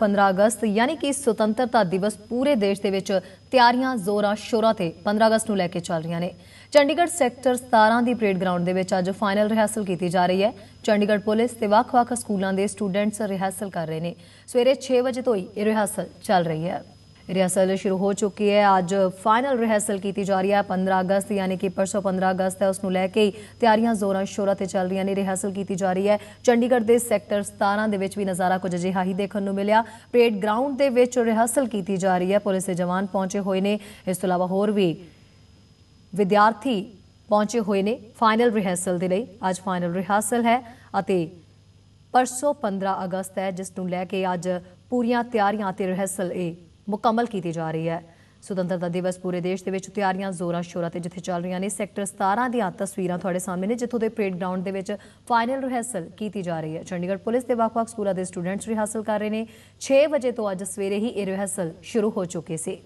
15 ਅਗਸਤ, ਯਾਨੀ ਕਿ ਸੁਤੰਤਰਤਾ ਦਿਵਸ ਪੂਰੇ ਦੇਸ਼ ਦੇ ਵਿੱਚ ਤਿਆਰੀਆਂ, ਜ਼ੋਰਾਂ, ਸ਼ੋਰਾਂ ਤੇ 15 ਅਗਸਤ ਨੂੰ ਲੈ ਕੇ ਚੱਲ ਰਹੀਆਂ ਨੇ। ਚੰਡੀਗੜ੍ਹ ਸੈਕਟਰ 17 ਦੀ ਪਰੇਡ ਗਰਾਊਂਡ ਦੇ ਵਿੱਚ ਅੱਜ ਫਾਈਨਲ ਰਿਹਰਸਲ ਕੀਤੀ ਜਾ ਰਹੀ ਹੈ। ਚੰਡੀਗੜ੍ਹ ਪੁਲਿਸ ਤੇ ਵੱਖ-ਵੱਖ ਸਕੂਲਾਂ ਦੇ ਸਟੂਡੈਂਟਸ ਰਿਹਰਸਲ ਕਰ ਰਹੇ ਨੇ। ਸਵੇਰੇ 6 ਵਜੇ ਤੋਂ ਹੀ ਇਹ ਰਿਹਰਸਲ ਚੱਲ ਰਹੀ ਹੈ। ਰਿਹਰਸਲ ਸ਼ੁਰੂ ਹੋ ਚੁੱਕੀ ਹੈ ਅੱਜ ਫਾਈਨਲ ਰਿਹਰਸਲ ਕੀਤੀ ਜਾ ਰਹੀ ਹੈ 15 ਅਗਸਤ ਯਾਨੀ ਕਿ ਪਰਸੋਂ 15 ਅਗਸਤ ਹੈ ਉਸ ਨੂੰ ਲੈ ਕੇ ਤਿਆਰੀਆਂ ਜ਼ੋਰਾਂ ਸ਼ੋਰਾਂ ਤੇ ਚੱਲ ਰਹੀਆਂ ਨੇ ਰਿਹਰਸਲ ਕੀਤੀ ਜਾ ਰਹੀ ਹੈ ਚੰਡੀਗੜ੍ਹ ਦੇ ਸੈਕਟਰ 17 ਦੇ ਵਿੱਚ ਵੀ ਨਜ਼ਾਰਾ ਕੁਝ ਅਜਿਹਾ ਹੀ ਦੇਖਣ ਨੂੰ ਮਿਲਿਆ ਪਰੇਡ ਗਰਾਊਂਡ ਦੇ ਵਿੱਚ ਰਿਹਰਸਲ ਕੀਤੀ ਜਾ ਰਹੀ ਹੈ ਪੁਲਿਸ ਦੇ ਜਵਾਨ ਪਹੁੰਚੇ ਹੋਏ ਨੇ ਇਸ ਤੋਂ ਇਲਾਵਾ ਹੋਰ ਵੀ ਵਿਦਿਆਰਥੀ ਪਹੁੰਚੇ ਹੋਏ ਨੇ ਫਾਈਨਲ ਰਿਹਰਸਲ ਦੇ ਲਈ ਅੱਜ ਫਾਈਨਲ ਰਿਹਰਸਲ ਹੈ ਅਤੇ ਪਰਸੋਂ 15 ਅਗਸਤ ਹੈ ਜਿਸ ਨੂੰ ਲੈ ਕੇ ਅੱਜ ਪੂਰੀਆਂ ਤਿਆਰੀਆਂ ਤੇ ਰਿਹਰਸਲ ਇਹ ਮੁਕੰਮਲ ਕੀਤੀ ਜਾ ਰਹੀ ਹੈ। ਸੁਤੰਤਰਤਾ ਦਿਵਸ ਪੂਰੇ ਦੇਸ਼ ਦੇ ਵਿੱਚ ਤਿਆਰੀਆਂ, ਜ਼ੋਰਾਂ, ਸ਼ੋਰਾਂ ਤੇ ਜਿੱਥੇ ਚੱਲ ਰਹੀਆਂ ਨੇ, ਸੈਕਟਰ 17 ਦੀਆਂ ਤਸਵੀਰਾਂ ਤੁਹਾਡੇ ਸਾਹਮਣੇ ਨੇ, ਜਿੱਥੋਂ ਦੇ ਪਰੇਡ ਗਰਾਊਂਡ ਦੇ ਵਿੱਚ ਫਾਈਨਲ ਰਿਹਰਸਲ ਕੀਤੀ ਜਾ ਰਹੀ ਹੈ। ਚੰਡੀਗੜ੍ਹ ਪੁਲਿਸ ਦੇ ਵੱਖ-ਵੱਖ ਸਕੂਲਾਂ ਦੇ ਸਟੂਡੈਂਟਸ ਰਿਹਰਸਲ ਕਰ ਰਹੇ ਨੇ। 6 ਵਜੇ ਤੋਂ ਅੱਜ ਸਵੇਰੇ ਹੀ ਇਹ ਰਿਹਰਸਲ ਸ਼ੁਰੂ ਹੋ ਚੁੱਕੇ ਸੀ।